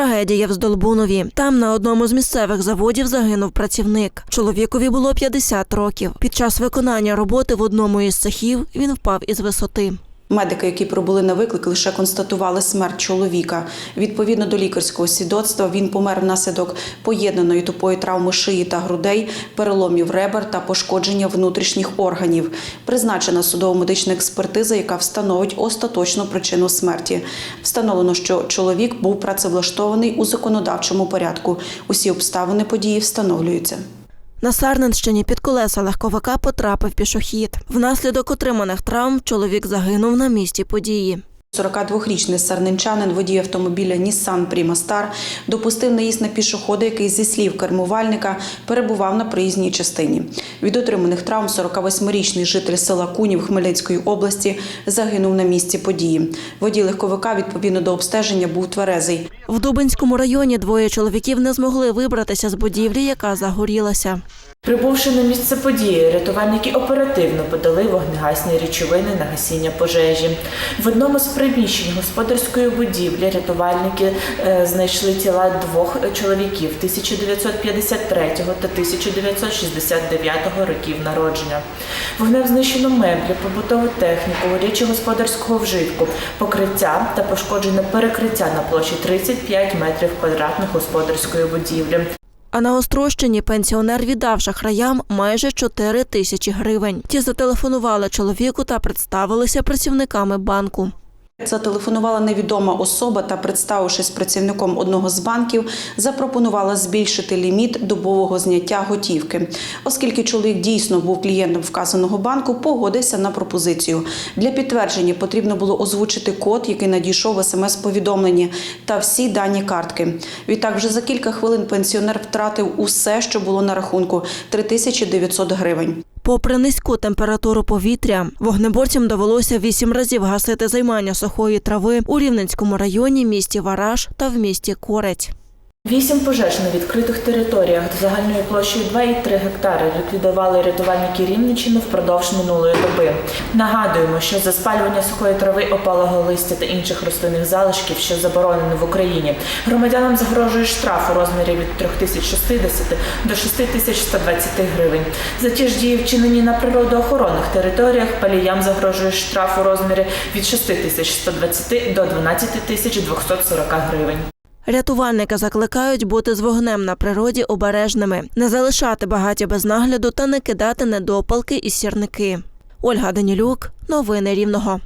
Трагедія в Здолбунові. Там на одному з місцевих заводів загинув працівник. Чоловікові було 50 років. Під час виконання роботи в одному із цехів він впав із висоти. Медики, які прибули на виклик, лише констатували смерть чоловіка. Відповідно до лікарського свідоцтва, він помер внаслідок поєднаної тупої травми шиї та грудей, переломів ребер та пошкодження внутрішніх органів. Призначена судово-медична експертиза, яка встановить остаточну причину смерті. Встановлено, що чоловік був працевлаштований у законодавчому порядку. Усі обставини події встановлюються. На Сарненщині під колеса легковика потрапив пішохід. Внаслідок отриманих травм чоловік загинув на місці події. 42-річний сарненчанин, водій автомобіля Prima Star, допустив наїзд на пішохода, який зі слів кермувальника перебував на проїзній частині. Від отриманих травм 48-річний житель села Кунів Хмельницької області загинув на місці події. Водій легковика відповідно до обстеження був тверезий. В Дубинському районі двоє чоловіків не змогли вибратися з будівлі, яка загорілася. Прибувши на місце події, рятувальники оперативно подали вогнегасні речовини на гасіння пожежі. В одному з приміщень господарської будівлі рятувальники е, знайшли тіла двох чоловіків 1953 та 1969 років народження. Вогнем знищено меблі, побутову техніку, речі господарського вжитку, покриття та пошкоджене перекриття на площі 35 метрів квадратних господарської будівлі. А на Острощині пенсіонер віддав шахраям майже 4 тисячі гривень. Ті зателефонували чоловіку та представилися працівниками банку. Зателефонувала невідома особа та, представившись працівником одного з банків, запропонувала збільшити ліміт добового зняття готівки. Оскільки чоловік дійсно був клієнтом вказаного банку, погодився на пропозицію. Для підтвердження потрібно було озвучити код, який надійшов в смс-повідомленні, та всі дані картки. Відтак, вже за кілька хвилин пенсіонер втратив усе, що було на рахунку 3900 гривень. Попри низьку температуру повітря, вогнеборцям довелося вісім разів гасити займання сухої трави у Рівненському районі, місті Вараж та в місті Корець. Вісім пожеж на відкритих територіях загальною площею 2,3 гектари ліквідували рятувальники Рівненщини впродовж минулої доби. Нагадуємо, що за спалювання сухої трави, опалого листя та інших рослинних залишків, що заборонено в Україні, громадянам загрожує штраф у розмірі від 3060 до 6120 гривень. За ті ж дії, вчинені на природоохоронних територіях, паліям загрожує штраф у розмірі від 6120 до 12240 гривень. Рятувальники закликають бути з вогнем на природі обережними, не залишати багаття без нагляду та не кидати недопалки і сірники. Ольга Данілюк, новини Рівного.